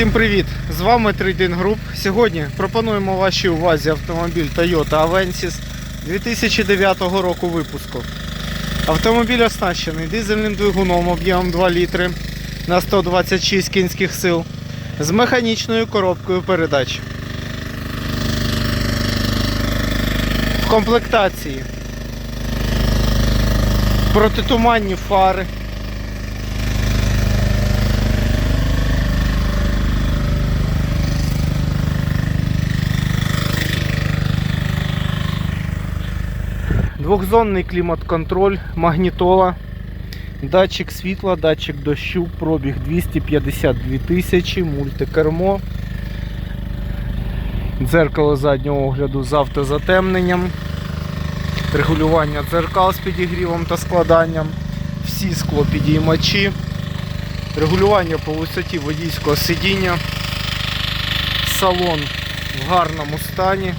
Всім привіт! З вами Трейдинг Груп. Сьогодні пропонуємо вашій увазі автомобіль Toyota Avensis 2009 року випуску. Автомобіль оснащений дизельним двигуном об'ємом 2 літри на 126 кінських сил з механічною коробкою передач. В комплектації протитуманні фари. Двохзонний клімат-контроль, магнітола, датчик світла, датчик дощу, пробіг 252 тисячі, мультикермо, дзеркало заднього огляду з автозатемненням, регулювання дзеркал з підігрівом та складанням, всі склопідіймачі, регулювання по висоті водійського сидіння, салон в гарному стані.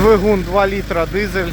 Двигун 2 літра дизель